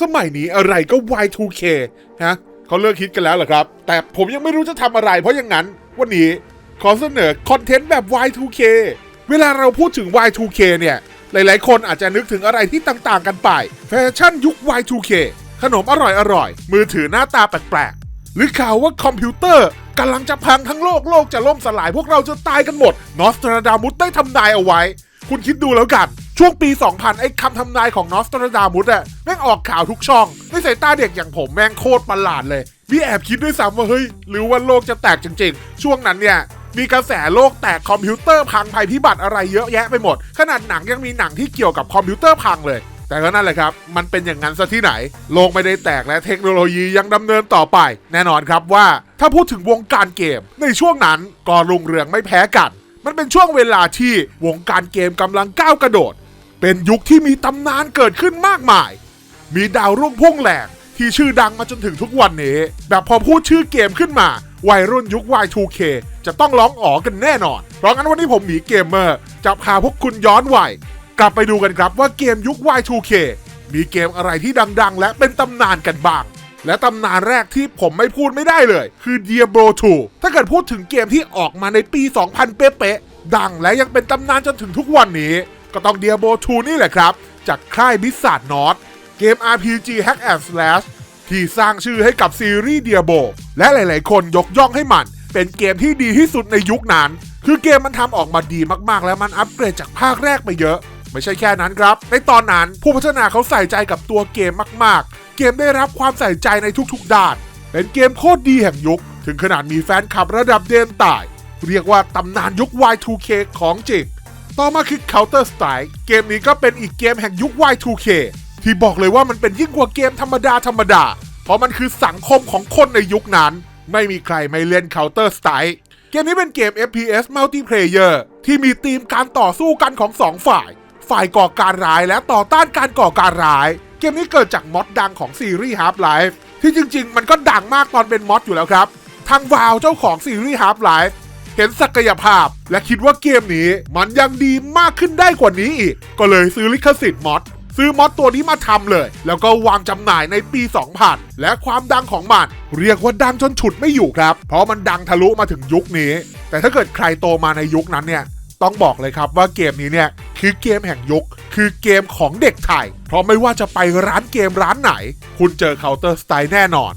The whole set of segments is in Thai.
สมัยนี้อะไรก็ Y2K ฮะเขาเลิกคิดกันแล้วเหรอครับ แต่ผมยังไม่รู้จะทำอะไรเพราะอย่างนั้น วันนี้ขอเสนอคอนเทนต์แบบ Y2K เวลาเราพูดถึง Y2K เนี่ย หลายๆ คนอาจจะนึกถึงอะไรที่ต่างๆ กันไป แฟชั่นยุค Y2K ขนมอร่อยๆ มือถือหน้าตาแปลกๆ หรือข่าวว่าคอมพิวเตอร์กำลังจะพังทั้งโลกโลกจะล่มสลายพวกเราจะตายกันหมด นอสตราดามุสได้ทำนายเอาไว้ คุณคิดดูแล้วกัน ช่วงปี 2000 ไอ้คำทำนายของนอสตราดามุสอะแม่งออกข่าวทุกช่อง ในสายตาเด็กอย่างผมแม่งโคตรประหลาดเลยมีแอบคิดด้วยซ้ำว่าเฮ้ย หรือว่าโลกจะแตกจริงๆ ช่วงนั้นเนี่ยมีกระแสโลกแตกคอมพิวเตอร์พังภัยพิบัติอะไรเยอะแยะไปหมด ขนาดหนังยังมีหนังที่เกี่ยวกับคอมพิวเตอร์พังเลย แต่ก็นั่นแหละครับ มันเป็นอย่างนั้นซะที่ไหน โลกไม่ได้แตกและเทคโนโลยียังดำเนินต่อไป แน่นอนครับว่า ถ้าพูดถึงวงการเกม ในช่วงนั้นก็รุ่งเรืองไม่แพ้กัน มันเป็นช่วงเวลาที่วงการเกมกำลังก้าวกระโดด เป็นยุคที่มีตำนานเกิดขึ้นมากมาย มีดาวรุ่งพุ่งแหลกที่ชื่อดังมาจนถึงทุกวันนี้ แบบพอพูดชื่อเกมขึ้นมา วัยรุ่นยุค Y2K จะต้องร้องอ๋อกันแน่นอน เพราะงั้นวันนี้ผมหมีเกมเมอร์จะพาพวกคุณย้อนวัยกลับไปดูกันครับว่าเกมยุค Y2K มีเกมอะไรที่ดัง ๆ และเป็นตำนานกันบ้าง และตำนานแรกที่ผมไม่พูดไม่ได้เลย คือ Diablo 2 ถ้าเกิดพูดถึงเกมที่ออกมาในปี 2000 เป๊ะๆดังและยังเป็นตำนานจนถึงทุกวันนี้ ก็ต้อง Diablo 2นี่แหละครับ จากค่ายบิสซาร์ดนอตเกม RPG Hack and Slash ที่สร้างชื่อให้กับซีรีส์ Diablo และหลาย ๆ คนยกย่องให้มัน เป็นเกมที่ดีที่สุดในยุคนั้น คือเกมมันทำออกมาดีมาก ๆ แล้วมันอัปเกรดจากภาคแรกไปเยอะ ไม่ใช่แค่นั้นครับ ในตอนนั้นผู้พัฒนาเขาใส่ใจกับตัวเกมมาก ๆ เกมได้รับความใส่ใจในทุก ๆ ด้าน เป็นเกมโคตรดีแห่งยุค ถึงขนาดมีแฟนคลับระดับเดนตาย เรียกว่าตำนานยุค Y2K ของจริง ต่อมาคือ Counter Strike เกมนี้ก็เป็นอีกเกมแห่งยุค Y2K ที่บอกเลยว่ามันเป็นยิ่งกว่าเกมธรรมดาธรรมดา เพราะมันคือสังคมของคนในยุคนั้น ไม่มีใครไม่เล่น Counter Strike เกมนี้เป็นเกม FPS Multiplayer ที่มีธีมการต่อสู้กันของสองฝ่าย ฝ่ายก่อการร้ายและต่อต้านการก่อการร้าย เกมนี้เกิดจากมอดดังของซีรีส์ Half-Life ที่จริง ๆ มันก็ดังมากตอนเป็นมอดอยู่แล้วครับ ทางวาวเจ้าของซีรีส์ Half-Life ห็นศักยภาพ และคิดว่าเกมนี้มันยังดีมากขึ้นได้กว่านี้อีก ก็เลยซื้อลิขสิทธิ์มอดซื้อมอดตัวนี้มาทำเลย แล้วก็วางจำหน่ายในปี 2000 และความดังของมัน เรียกว่าดังจนฉุดไม่อยู่ครับ เพราะมันดังทะลุมาถึงยุคนี้ แต่ถ้าเกิดใครโตมาในยุคนั้นเนี่ยต้องบอกเลยครับว่าเกมนี้เนี่ยคือเกมแห่งยุค คือเกมของเด็กไทย เพราะไม่ว่าจะไปร้านเกมร้านไหน คุณเจอ Counter Strike แน่นอน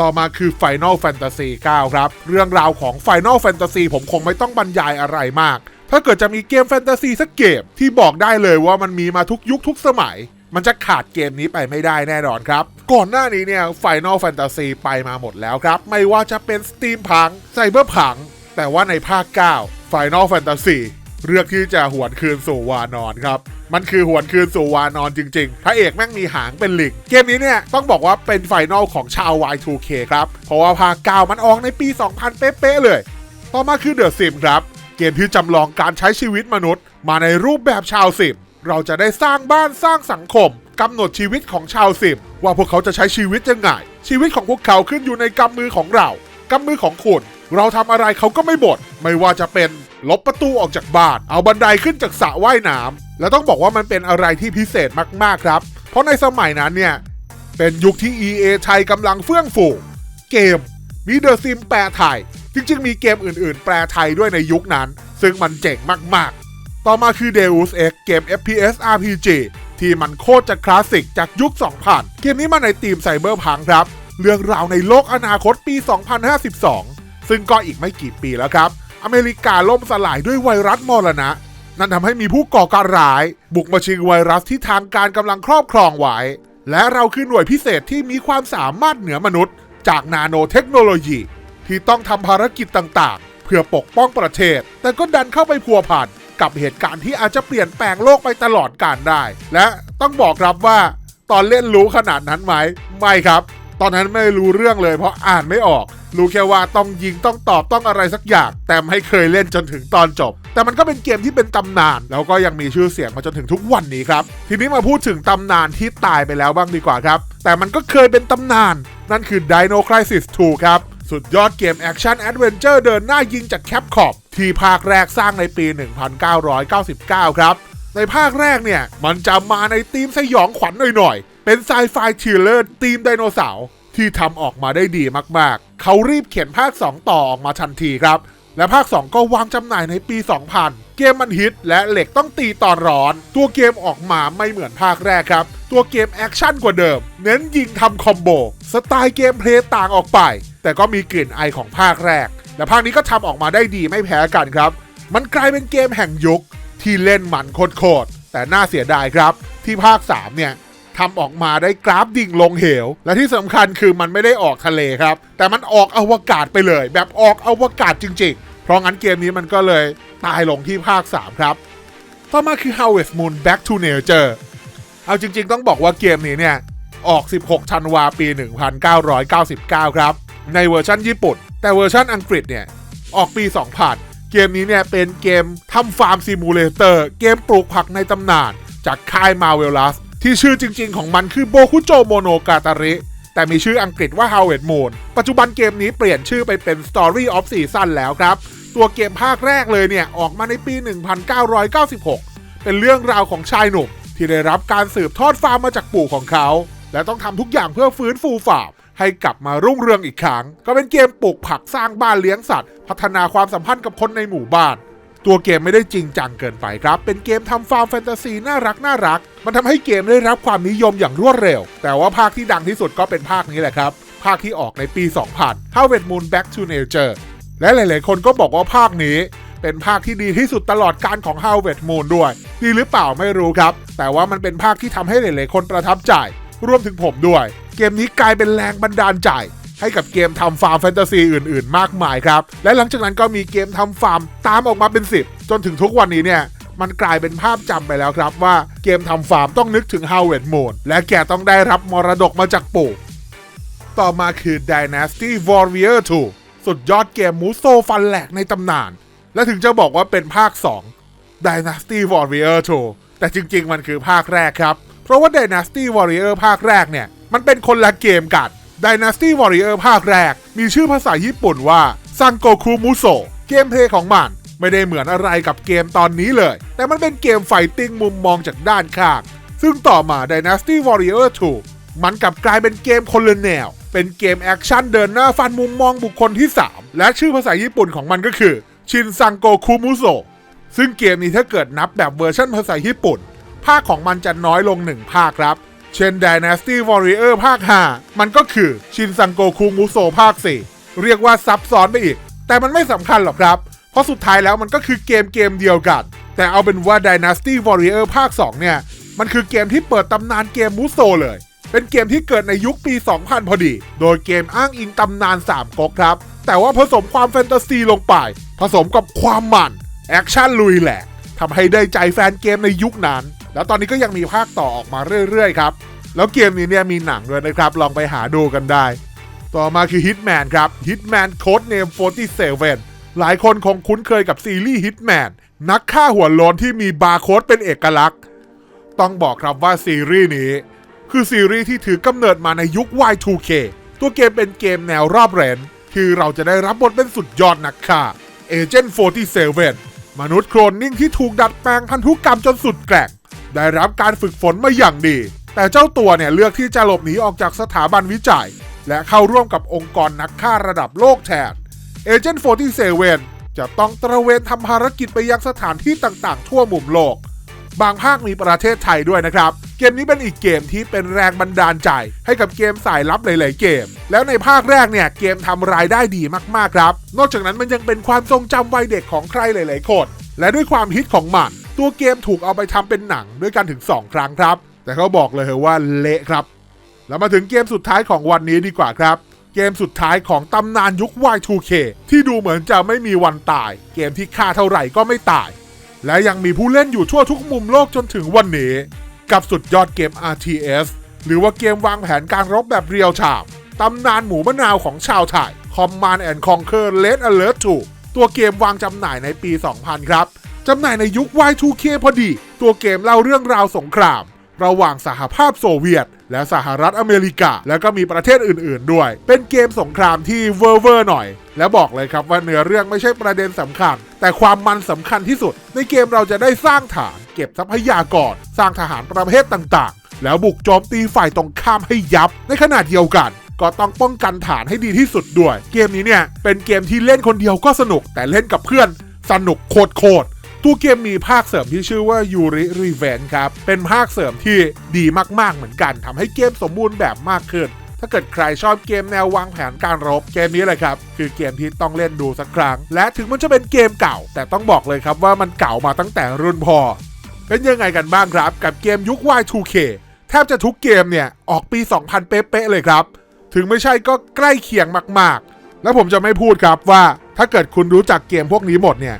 ต่อมาคือ Final Fantasy 9 ครับ เรื่องราวของ Final Fantasy ผมคงไม่ต้องบรรยายอะไรมาก ถ้าเกิดจะมีเกมแฟนตาซีสักเกมที่บอกได้เลยว่ามันมีมาทุกยุคทุกสมัย มันจะขาดเกมนี้ไปไม่ได้แน่นอนครับ ก่อนหน้านี้เนี่ย Final Fantasy ไปมาหมดแล้วครับ ไม่ว่าจะเป็น Steampunk Cyberpunk แต่ว่าในภาค 9 Final Fantasy เลือกที่จะหวนคืนสู่วานอนครับ มันคือหวนคืนสู่วานอนจริง ๆ พระเอกแม่งมีหางเป็นลิง เกมนี้เนี่ย ต้องบอกว่าเป็นไฟนอลของชาว Y2K ครับ เพราะว่าภาค9มันออกในปี 2000 เป๊ะๆเลย ต่อมาคือ The Sim ครับ เกมที่จำลองการใช้ชีวิตมนุษย์ มาในรูปแบบชาวสิมเราจะได้สร้างบ้านสร้างสังคมกำหนดชีวิตของชาวสิมว่าพวกเขาจะใช้ชีวิตยังไง ชีวิตของพวกเขาขึ้นอยู่ในกำมือของเรากำมือของคุณ เราทำอะไรเขาก็ไม่บ่นไม่ว่าจะเป็น ลบประตูออกจากบ้าน เอาบันไดขึ้นจากสระว่ายน้ำและต้องบอกว่ามันเป็นอะไรที่พิเศษมากๆครับ เพราะในสมัยนั้นเนี่ย เป็นยุคที่ EA ไทยกำลังเฟื่องฟูเกมมีเดอะซิมแปลไทย จริงๆ มีเกมอื่นๆ แปลไทยด้วยในยุคนั้น ซึ่งมันเจ๋งมากๆ ต่อมาคือ Deus Ex เกม FPS RPG ที่มันโคตรจะคลาสสิกจากยุค 2000 เกมนี้มาในธีมไซเบอร์พังครับ เรื่องราวในโลกอนาคตปี 2052 ซึ่งก็อีกไม่กี่ปีแล้วครับ อเมริกาล่มสลายด้วยไวรัสมรณะ นั่นทำให้มีผู้ก่อการร้าย บุกมาชิงไวรัสที่ทางการกำลังครอบครองไว้ และเราคือหน่วยพิเศษที่มีความสามารถเหนือมนุษย์ จากนาโนเทคโนโลยี ที่ต้องทำภารกิจต่างๆ เพื่อปกป้องประเทศ แต่ก็ดันเข้าไปพัวพันกับเหตุการณ์ที่อาจจะเปลี่ยนแปลงโลกไปตลอดกาลได้ และต้องบอกครับว่า ตอนเล่นรู้ขนาดนั้นไหมไม่ครับ ตอนนั้นไม่รู้เรื่องเลยเพราะอ่านไม่ออก รู้แค่ว่าต้องยิงต้องตอบต้องอะไรสักอย่าง แต่ไม่เคยเล่นจนถึงตอนจบ แต่มันก็เป็นเกมที่เป็นตำนาน แล้วก็ยังมีชื่อเสียงมาจนถึงทุกวันนี้ครับ ทีนี้มาพูดถึงตำนานที่ตายไปแล้วบ้างดีกว่าครับ แต่มันก็เคยเป็นตำนาน นั่นคือ Dino Crisis 2 ครับสุดยอดเกมแอคชั่นแอดเวนเจอร์เดินหน้ายิงจากแคปคอมที่ภาคแรกสร้างในปี 1999 ครับ ในภาคแรกเนี่ย มันจะมาในธีมสยองขวัญหน่อยๆ เป็นไซไฟทิลเลอร์ทีมไดโนเสาร์ ที่ทำออกมาได้ดีมากๆ เขารีบเขียนภาค 2 ต่อออกมาทันทีครับ และภาค 2 ก็วางจำหน่ายในปี 2000 เกมมันฮิตและเหล็กต้องตีตอนร้อน ตัวเกมออกมาไม่เหมือนภาคแรกครับ ตัวเกมแอคชั่นกว่าเดิม เน้นยิงทำคอมโบ สไตล์เกมเพลย์ต่างออกไป แต่ก็มีกลิ่นไอของภาคแรก และภาคนี้ก็ทำออกมาได้ดีไม่แพ้กันครับ มันกลายเป็นเกมแห่งยุคที่เล่นมันโคตรแต่น่าเสียดายครับ ที่ภาค 3 เนี่ย ทำออกมาได้กราฟดิ่งลงเหว และที่สำคัญคือมันไม่ได้ออกทะเลครับ แต่มันออกอวกาศไปเลย แบบออกอวกาศจริงๆ เพราะงั้นเกมนี้มันก็เลยตายลงที่ภาค 3 ครับ ต่อมาคือ Harvest Moon Back to Nature เอาจริงๆ ต้องบอกว่าเกมนี้เนี่ยออก 16ธันวาปี 1999 ครับ ในเวอร์ชันญี่ปุ่น แต่เวอร์ชันอังกฤษเนี่ย ออกปี 2000 เกมนี้เนี่ยเป็นเกมทำฟาร์มซิมูเลเตอร์ เกมปลูกผักในตำนาน จากค่ายมาเวล u s ที่ชื่อจริง ๆ ของมันคือโบคุโจโมโนกาตาริแต่มีชื่ออังกฤษว่า Harvest Moon ปัจจุบันเกมนี้เปลี่ยนชื่อไปเป็น Story of Season แล้วครับ ตัวเกมภาคแรกเลยเนี่ย ออกมาในปี 1996 เป็นเรื่องราวของชายหนุ่ม ที่ได้รับการสืบทอดฟาร์มมาจากปู่ของเขา และต้องทำทุกอย่างเพื่อฟื้นฟูฟาร์มให้กลับมารุ่งเรืองอีกครั้ง ก็เป็นเกมปลูกผักสร้างบ้านเลี้ยงสัตว์ พัฒนาความสัมพันธ์กับคนในหมู่บ้าน ตัวเกมไม่ได้จริงจังเกินไปครับ เป็นเกมทำฟาร์มแฟนตาซีน่ารักน่ารัก มันทำให้เกมได้รับความนิยมอย่างรวดเร็ว แต่ว่าภาคที่ดังที่สุดก็เป็นภาคนี้แหละครับ ภาคที่ออกในปี 2000 Harvest Moon Back to Nature และหลาย ๆ คนก็บอกว่าภาคนี้เป็นภาคที่ดีที่สุดตลอดการของ Harvest Moon ด้วย ดีหรือเปล่าไม่รู้ครับ แต่ว่ามันเป็นภาคที่ทำให้หลาย ๆ คนประทับใจ รวมถึงผมด้วย เกมนี้กลายเป็นแรงบันดาลใจ ให้กับเกมทำฟาร์มแฟนตาซีอื่น ๆ มากมายครับ และหลังจากนั้นก็มีเกมทำฟาร์มตามออกมาเป็น 10 จนถึงทุกวันนี้เนี่ยมันกลายเป็นภาพจำไปแล้วครับว่าเกมทำฟาร์มต้องนึกถึง Harvest Moon และแกต้องได้รับมรดกมาจากปู่ ต่อมาคือ Dynasty Warrior 2 สุดยอดเกมมูโซฟันแหลกในตำนาน และถึงจะบอกว่าเป็นภาค 2 Dynasty Warrior 2 แต่จริงๆ มันคือภาคแรกครับ เพราะว่า Dynasty Warrior ภาคแรกเนี่ย มันเป็นคนละเกมกัน Dynasty Warrior ภาคแรก มีชื่อภาษาญี่ปุ่นว่า Sangoku Muso เกมเพลย์ของมัน ไม่ได้เหมือนอะไรกับเกมตอนนี้เลย แต่มันเป็นเกมไฟติ้งมุมมองจากด้านข้าง ซึ่งต่อมา Dynasty Warrior 2 มันกลับกลายเป็นเกมคนละแนว เป็นเกมแอคชั่นเดินหน้าฟันมุมมองบุคคลที่ 3 และชื่อภาษาญี่ปุ่นของมันก็คือชินซังโกคุมุโซซึ่งเกมนี้ถ้าเกิดนับแบบเวอร์ชันภาษาญี่ปุ่น ภาคของมันจะน้อยลง1ภาคครับ เช่น Dynasty Warrior ภาค 5 มันก็คือชินซังโกคุมุโซภาค 4 เรียกว่าซับซ้อนไปอีก แต่มันไม่สำคัญหรอกครับ เพราะสุดท้ายแล้วมันก็คือเกมเกมเดียวกัน แต่เอาเป็นว่า Dynasty Warrior ภาค 2 เนี่ย มันคือเกมที่เปิดตำนานเกมมุโซเลย เป็นเกมที่เกิดในยุคปี 2000 พอดี โดยเกมอ้างอิงตำนาน3ก๊กครับ แต่ว่าผสมความแฟนตาซีลงไป ผสมกับความมันแอคชั่นลุยแหลกทำให้ได้ใจแฟนเกมในยุคนั้น แล้วตอนนี้ก็ยังมีภาคต่อออกมาเรื่อยๆครับ แล้วเกมนี้เนี่ยมีหนังด้วยนะครับ ลองไปหาดูกันได้ ต่อมาคือ Hitman ครับ Hitman Code Name 47 หลายคนคงคุ้นเคยกับซีรีส์ Hitman นักฆ่าหัวโลนที่มีบาร์โค้ดเป็นเอกลักษณ์ ต้องบอกครับว่าซีรีส์นี้ คือซีรีส์ที่ถือกำเนิดมาในยุค Y2K ตัวเกมเป็นเกมแนวรอบเรนที่เราจะได้รับบทเป็นสุดยอดนักฆ่า Agent 47มนุษย์โคลนนิ่งที่ถูกดัดแปลงพันธุกรรมจนสุดแกร่ง ได้รับการฝึกฝนมาอย่างดี แต่เจ้าตัวเนี่ยเลือกที่จะหลบหนีออกจากสถาบันวิจัย และเข้าร่วมกับองค์กรนักฆ่าระดับโลกแทน Agent 47 จะต้องตระเวนทำภารกิจไปยังสถานที่ต่างๆ ทั่วมุมโลก บางภาคมีประเทศไทยด้วยนะครับ เกมนี้เป็นอีกเกมที่เป็นแรงบันดาลใจ ให้กับเกมสายลับหลาย ๆ เกม แล้วในภาคแรกเนี่ยเกมทำรายได้ดีมากๆครับ นอกจากนั้นมันยังเป็นความทรงจำวัยเด็กของใครหลาย ๆ คน และด้วยความฮิตของมัน ตัวเกมถูกเอาไปทำเป็นหนังด้วยกันถึง 2 ครั้งครับ แต่เขาบอกเลยว่าเละครับ แล้วมาถึงเกมสุดท้ายของวันนี้ดีกว่าครับ เกมสุดท้ายของตำนานยุค Y2K ที่ดูเหมือนจะไม่มีวันตาย เกมที่ฆ่าเท่าไหร่ก็ไม่ตาย และยังมีผู้เล่นอยู่ทั่วทุกมุมโลกจนถึงวันนี้ กับสุดยอดเกม RTS หรือว่าเกมวางแผนการรบแบบเรียลไทม์ตำนานหมูมะนาวของชาวไทย Command and Conquer Red Alert 2ตัวเกมวางจำหน่ายในปี 2000 ครับ จำหน่ายในยุค Y2K พอดี ตัวเกมเล่าเรื่องราวสงคราม ระหว่างสหภาพโซเวียต และสหรัฐอเมริกา แล้วก็มีประเทศอื่นๆด้วย เป็นเกมสงครามที่เวอร์เวอร์หน่อย และบอกเลยครับว่าเนื้อเรื่องไม่ใช่ประเด็นสำคัญ แต่ความมันสำคัญที่สุด ในเกมเราจะได้สร้างฐาน เก็บทรัพยากร สร้างทหารประเภทต่างๆ แล้วบุกโจมตีฝ่ายตรงข้ามให้ยับ ในขณะเดียวกันก็ต้องป้องกันฐานให้ดีที่สุดด้วย เกมนี้เนี่ย เป็นเกมที่เล่นคนเดียวก็สนุก แต่เล่นกับเพื่อน สนุกโคตร ตัวเกมมีภาคเสริมที่ชื่อว่า Yuri Revenge ครับ เป็นภาคเสริมที่ดีมากๆเหมือนกันทำให้เกมสมบูรณ์แบบมากขึ้น ถ้าเกิดใครชอบเกมแนววางแผนการรบเกมนี้เลยครับ คือเกมที่ต้องเล่นดูสักครั้ง และถึงมันจะเป็นเกมเก่า แต่ต้องบอกเลยครับว่ามันเก่ามาตั้งแต่รุ่นพ่อเป็นยังไงกันบ้างครับ กับเกมยุค Y2K แทบจะทุกเกมเนี่ยออกปี 2000 เป๊ะๆเลยครับ ถึงไม่ใช่ก็ใกล้เคียงมากๆ แล้วผมจะไม่พูดครับว่าถ้าเกิดคุณรู้จักเกมพวกนี้หมดเนี่ย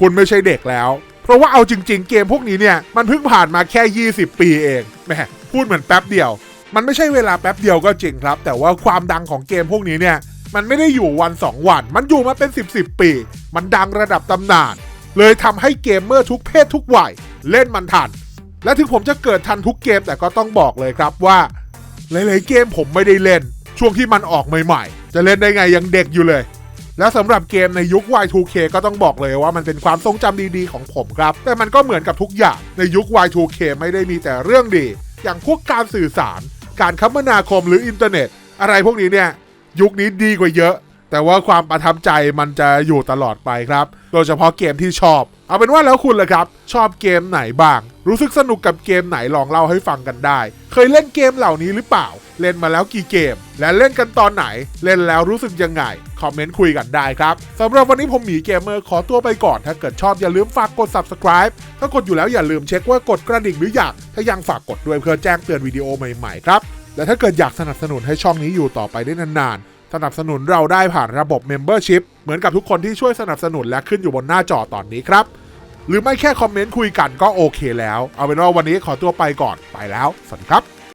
คุณไม่ใช่เด็กแล้ว เพราะว่าเอาจริง ๆ เกมพวกนี้เนี่ย มันเพิ่งผ่านมาแค่ 20 ปีเองแหมพูดเหมือนแป๊บเดียว มันไม่ใช่เวลาแป๊บเดียวก็จริงครับ แต่ว่าความดังของเกมพวกนี้เนี่ย มันไม่ได้อยู่วันสองวัน มันอยู่มาเป็น 10 10 ปี มันดังระดับตำนาน เลยทำให้เกมเมอร์ทุกเพศทุกวัยเล่นมันทัน และถึงผมจะเกิดทันทุกเกมแต่ก็ต้องบอกเลยครับว่า หลายๆเกมผมไม่ได้เล่น ช่วงที่มันออกใหม่ ๆ จะเล่นได้ไงยังเด็กอยู่เลย และสำหรับเกมในยุค Y2K ก็ต้องบอกเลยว่ามันเป็นความทรงจำดีๆของผมครับ แต่มันก็เหมือนกับทุกอย่างในยุค Y2K ไม่ได้มีแต่เรื่องดี อย่างพวกการสื่อสาร การคมนาคมหรืออินเทอร์เน็ต อะไรพวกนี้เนี่ย ยุคนี้ดีกว่าเยอะ แต่ว่าความประทับใจมันจะอยู่ตลอดไปครับ โดยเฉพาะเกมที่ชอบ เอาเป็นว่าแล้วคุณล่ะครับ ชอบเกมไหนบ้าง รู้สึกสนุกกับเกมไหนลองเล่าให้ฟังกันได้ เคยเล่นเกมเหล่านี้หรือเปล่า เล่นมาแล้วกี่เกม และเล่นกันตอนไหน เล่นแล้วรู้สึกยังไง คอมเมนต์คุยกันได้ครับสำหรับวันนี้ผมหมีเกมเมอร์ขอตัวไปก่อน ถ้าเกิดชอบอย่าลืมฝากกด subscribe ถ้ากดอยู่แล้วอย่าลืมเช็คว่ากดกระดิ่งหรือยังถ้ายังฝากกดด้วยเพื่อแจ้งเตือนวิดีโอใหม่ๆครับและถ้าเกิดอยากสนับสนุนให้ช่องนี้อยู่ต่อไปได้นานๆ สนับสนุนเราได้ผ่านระบบ Membership เหมือนกับทุกคนที่ช่วยสนับสนุนและขึ้นอยู่บนหน้าจอตอนนี้ครับ หรือไม่แค่คอมเมนต์คุยกันก็โอเคแล้ว เอาเป็นว่าวันนี้ขอตัวไปก่อนไปแล้ว สวัสดีครับ